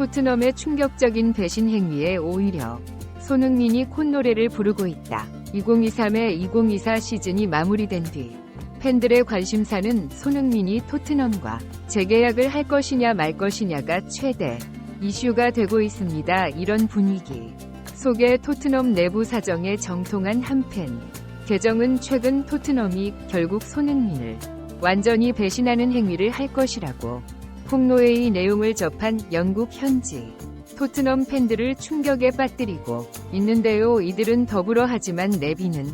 토트넘의 충격적인 배신 행위에 오히려 손흥민이 콧노래를 부르고 있다. 2023의 2024 시즌이 마무리된 뒤 팬들의 관심사는 손흥민이 토트넘과 재계약을 할 것이냐 말 것이냐가 최대 이슈가 되고 있습니다. 이런 분위기 속에 토트넘 내부 사정에 정통한 한팬 계정은 최근 토트넘이 결국 손흥민을 완전히 배신하는 행위를 할 것이라고 폭로의 내용을 접한 영국 현지 토트넘 팬들을 충격에 빠뜨리고 있는데요. 이들은 더불어 하지만 레비는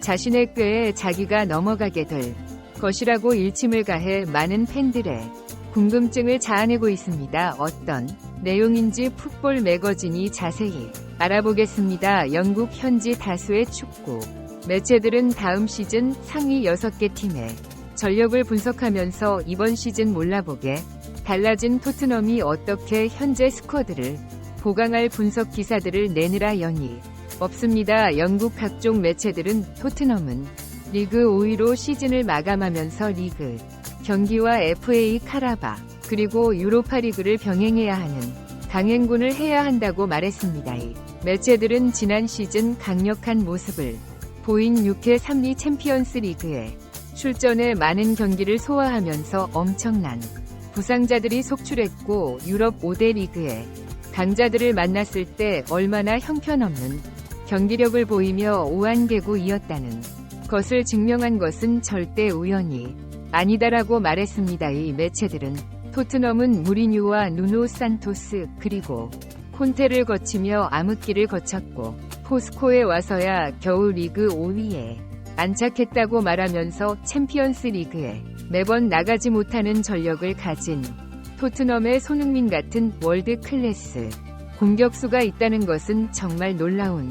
자신의 꾀에 자기가 넘어가게 될 것이라고 일침을 가해 많은 팬들의 궁금증을 자아내고 있습니다. 어떤 내용인지 풋볼 매거진이 자세히 알아보겠습니다. 영국 현지 다수의 축구 매체들은 다음 시즌 상위 6개 팀의 전력을 분석하면서 이번 시즌 몰라보게 달라진 토트넘이 어떻게 현재 스쿼드를 보강할 분석 기사들을 내느라 연이 없습니다. 영국 각종 매체들은 토트넘은 리그 5위로 시즌을 마감하면서 리그 경기와 FA 카라바 그리고 유로파 리그를 병행해야 하는 강행군을 해야 한다고 말했습니다. 이 매체들은 지난 시즌 강력한 모습을 보인 6회 3리 챔피언스 리그에 출전해 많은 경기를 소화하면서 엄청난 부상자들이 속출했고 유럽 5대 리그에 강자들을 만났을 때 얼마나 형편없는 경기력을 보이며 우한개구이었다는 것을 증명한 것은 절대 우연이 아니다라고 말했습니다. 이 매체들은 토트넘은 무리뉴와 누노 산토스 그리고 콘테를 거치며 암흑기를 거쳤고 포스코에 와서야 겨우 리그 5위에 안착했다고 말하면서 챔피언스 리그에 매번 나가지 못하는 전력을 가진 토트넘의 손흥민 같은 월드 클래스 공격수가 있다는 것은 정말 놀라운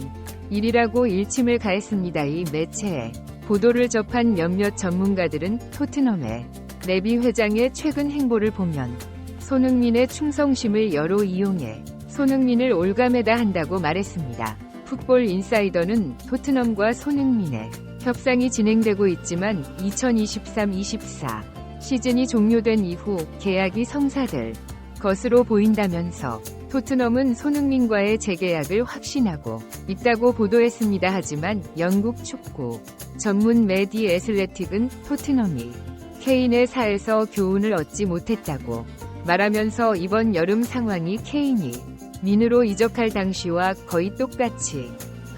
일이라고 일침을 가했습니다. 이 매체에 보도를 접한 몇몇 전문가들은 토트넘의 레비 회장의 최근 행보를 보면 손흥민의 충성심을 여로 이용해 손흥민을 올가매다 한다고 말했습니다. 풋볼 인사이더는 토트넘과 손흥민의 협상이 진행되고 있지만 2023-24 시즌이 종료된 이후 계약이 성사될 것으로 보인다면서 토트넘은 손흥민과의 재계약을 확신하고 있다고 보도했습니다. 하지만 영국 축구 전문 메디 애슬레틱은 토트넘이 케인의 사에서 교훈을 얻지 못했다고 말하면서 이번 여름 상황이 케인이 민으로 이적할 당시와 거의 똑같이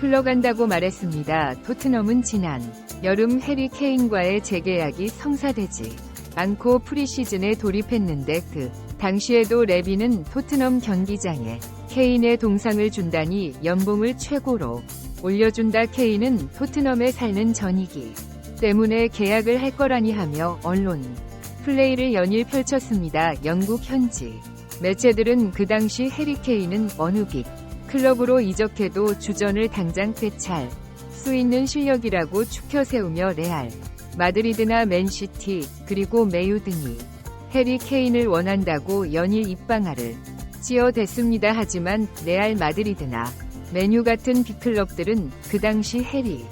흘러간다고 말했습니다. 토트넘은 지난 여름 해리 케인과의 재계약이 성사되지 않고 프리시즌에 돌입했는데 그 당시에도 레비는 토트넘 경기장에 케인의 동상을 준다니 연봉을 최고로 올려준다 케인은 토트넘에 살는 전이기 때문에 계약을 할 거라니 하며 언론 플레이를 연일 펼쳤습니다. 영국 현지 매체들은 그 당시 해리 케인은 어느 빅 클럽으로 이적해도 주전을 당장 꿰찰 수 있는 실력이라고 추켜 세우며 레알 마드리드나 맨시티 그리고 메유 등이 해리 케인을 원한다고 연일 입방아를 찌어댔습니다. 하지만 레알 마드리드나 메뉴 같은 빅클럽들은 그 당시 해리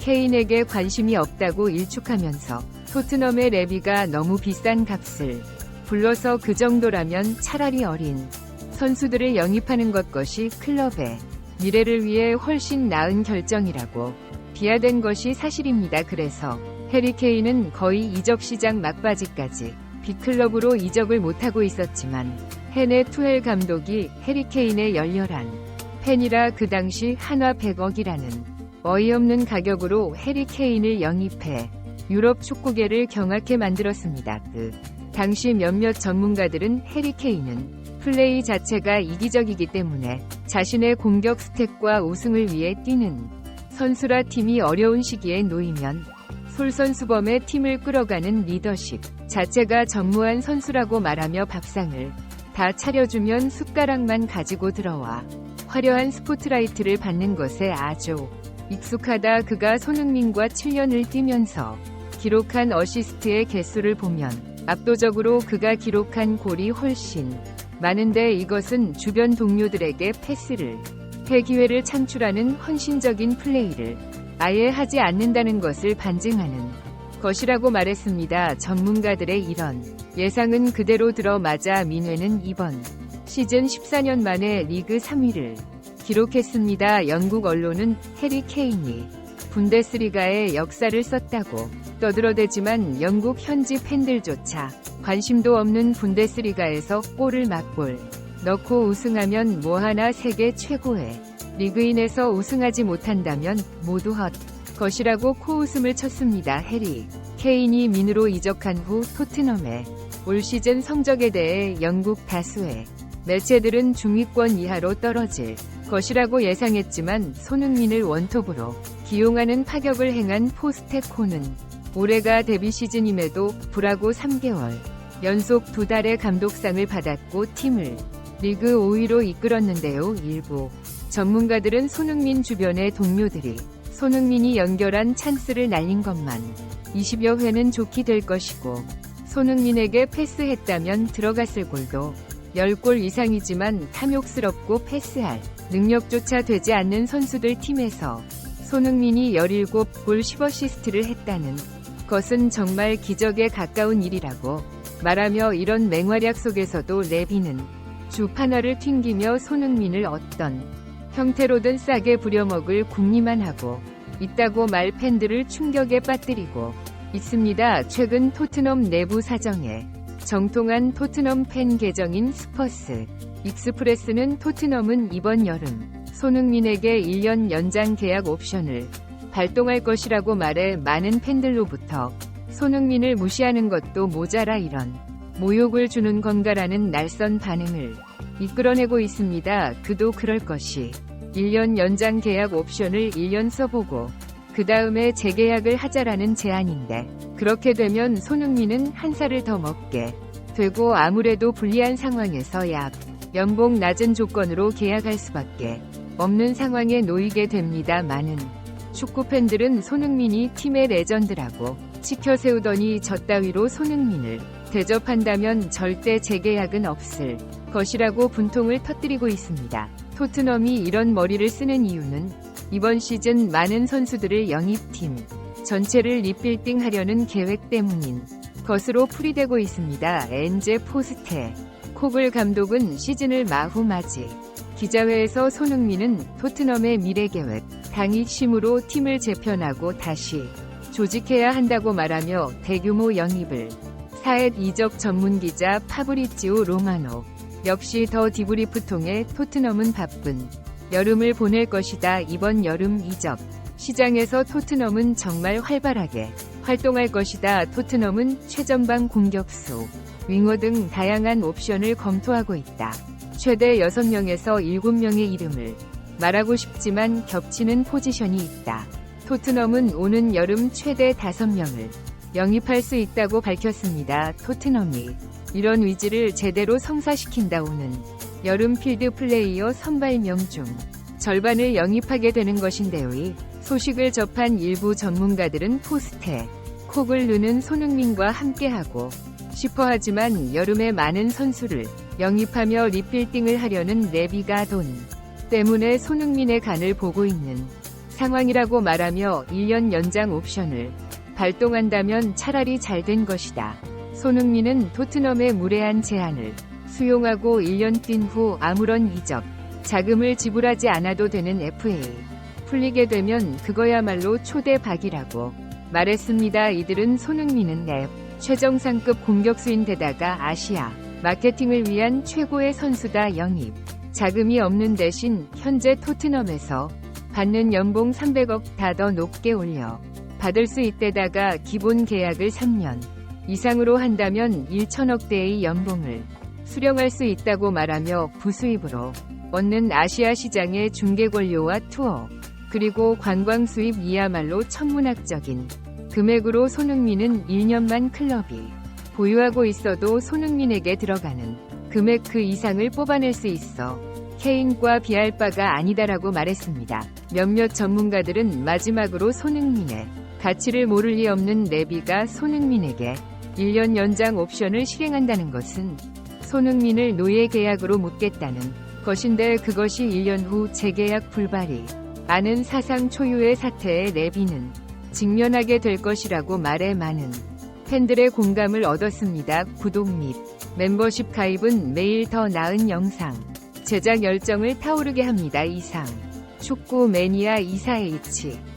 케인에게 관심이 없다고 일축하면서 토트넘의 레비가 너무 비싼 값을 불러서 그 정도라면 차라리 어린 선수들을 영입하는 것 것이 클럽의 미래를 위해 훨씬 나은 결정이라고 비하된 것이 사실입니다. 그래서 해리 케인은 거의 이적 시장 막바지까지 빅클럽으로 이적을 못하고 있었지만 헨의 투엘 감독이 해리 케인의 열렬한 팬이라 그 당시 한화 100억이라는 어이없는 가격으로 해리 케인을 영입해 유럽 축구계를 경악해 만들었습니다. 그 당시 몇몇 전문가들은 해리 케인은 플레이 자체가 이기적이기 때문에 자신의 공격 스택과 우승을 위해 뛰는 선수라 팀이 어려운 시기에 놓이면 솔선수범의 팀을 끌어가는 리더십 자체가 전무한 선수라고 말하며 밥상을 다 차려주면 숟가락만 가지고 들어와 화려한 스포트라이트를 받는 것에 아주 익숙하다. 그가 손흥민과 7년을 뛰면서 기록한 어시스트의 개수를 보면 압도적으로 그가 기록한 골이 훨씬 많은데 이것은 주변 동료들에게 패스를 해 기회를 창출하는 헌신적인 플레이를 아예 하지 않는다는 것을 반증하는 것이라고 말했습니다. 전문가들의 이런 예상은 그대로 들어맞아 민회는 이번 시즌 14년 만에 리그 3위를 기록했습니다. 영국 언론은 해리 케인이 분데스리가의 역사를 썼다고 떠들어대지만 영국 현지 팬들조차 관심도 없는 분데스리가에서 골을 막골 넣고 우승하면 뭐하나 세계 최고의 리그인에서 우승하지 못한다면 모두 헛 것이라고 코웃음을 쳤습니다. 해리 케인이 민으로 이적한 후 토트넘에 올 시즌 성적에 대해 영국 다수의 매체들은 중위권 이하로 떨어질 것이라고 예상했지만 손흥민을 원톱으로 기용하는 파격을 행한 포스테코는 올해가 데뷔 시즌임에도 불하고 3개월 연속 두 달의 감독상을 받았고 팀을 리그 5위로 이끌었는데요. 일부 전문가들은 손흥민 주변의 동료들이 손흥민이 연결한 찬스를 날린 것만 20여 회는 좋게 될 것이고 손흥민에게 패스했다면 들어갔을 골도 10골 이상이지만 탐욕스럽고 패스할 능력조차 되지 않는 선수들 팀에서 손흥민이 17골 10어시스트를 했다는 것은 정말 기적에 가까운 일이라고 말하며 이런 맹활약 속에서도 레비는 주 판화를 튕기며 손흥민을 어떤 형태로든 싸게 부려먹을 궁리만 하고 있다고 말 팬들을 충격에 빠뜨리고 있습니다. 최근 토트넘 내부 사정에 정통한 토트넘 팬 계정인 스퍼스 익스프레스는 토트넘은 이번 여름 손흥민에게 1년 연장 계약 옵션을 발동할 것이라고 말해 많은 팬들로부터 손흥민을 무시하는 것도 모자라 이런 모욕을 주는 건가라는 날선 반응을 이끌어내고 있습니다. 그도 그럴 것이 1년 연장 계약 옵션을 1년 써보고 그 다음에 재계약을 하자라는 제안인데 그렇게 되면 손흥민은 한 살을 더 먹게 되고 아무래도 불리한 상황에서 약 연봉 낮은 조건으로 계약할 수밖에 없는 상황에 놓이게 됩니다. 많은 축구 팬들은 손흥민이 팀의 레전드라고 치켜 세우더니 저 따위로 손흥민을 대접한다면 절대 재계약은 없을 것이라고 분통을 터뜨리고 있습니다. 토트넘이 이런 머리를 쓰는 이유는 이번 시즌 많은 선수들을 영입팀 전체를 리빌딩 하려는 계획 때문인 것으로 풀이되고 있습니다. 엔제 포스테 코블 감독은 시즌을 마후 맞이 기자회에서 손흥민은 토트넘의 미래 계획 당익심으로 팀을 재편하고 다시 조직해야 한다고 말하며 대규모 영입을 사앳 이적 전문 기자 파브리치오 로마노 역시 더 디브리프 통해 토트넘은 바쁜 여름을 보낼 것이다. 이번 여름 이적 시장에서 토트넘은 정말 활발하게 활동할 것이다. 토트넘은 최전방 공격수, 윙어 등 다양한 옵션을 검토하고 있다. 최대 6명에서 7명의 이름을 말하고 싶지만 겹치는 포지션이 있다. 토트넘은 오는 여름 최대 5명을 영입할 수 있다고 밝혔습니다. 토트넘이 이런 위지를 제대로 성사시킨다 오는 여름 필드 플레이어 선발명 중 절반을 영입하게 되는 것인데요. 이 소식을 접한 일부 전문가들은 포스테, 콕을 누는 손흥민과 함께하고 싶어 하지만 여름에 많은 선수를 영입하며 리필딩을 하려는 레비가 돈 때문에 손흥민의 간을 보고 있는 상황이라고 말하며 1년 연장 옵션을 발동한다면 차라리 잘 된 것이다. 손흥민은 토트넘의 무례한 제안을 수용하고 1년 뛴 후 아무런 이적 자금을 지불하지 않아도 되는 FA 풀리게 되면 그거야말로 초대박이라고 말했습니다. 이들은 손흥민은 랩 최정상급 공격수인데다가 아시아 마케팅을 위한 최고의 선수다 영입 자금이 없는 대신 현재 토트넘에서 받는 연봉 300억 다 더 높게 올려 받을 수 있대다가 기본 계약을 3년 이상으로 한다면 1천억대의 연봉을 수령할 수 있다고 말하며 부수입으로 얻는 아시아 시장의 중개 권료와 투어 그리고 관광 수입 이야말로 천문학적인 금액으로 손흥민은 1년만 클럽이 보유하고 있어도 손흥민에게 들어가는 금액 그 이상을 뽑아낼 수 있어 케인과 비할 바가 아니다라고 말했습니다. 몇몇 전문가들은 마지막으로 손흥민의 가치를 모를 리 없는 레비가 손흥민에게 1년 연장 옵션을 실행한다는 것은 손흥민을 노예 계약으로 묶겠다는 것인데 그것이 1년 후 재계약 불발이 많은 사상 초유의 사태에 레비는 직면하게 될 것이라고 말해 많은 팬들의 공감을 얻었습니다. 구독 및 멤버십 가입은 매일 더 나은 영상. 제작 열정을 타오르게 합니다. 이상. 축구 매니아 이사H.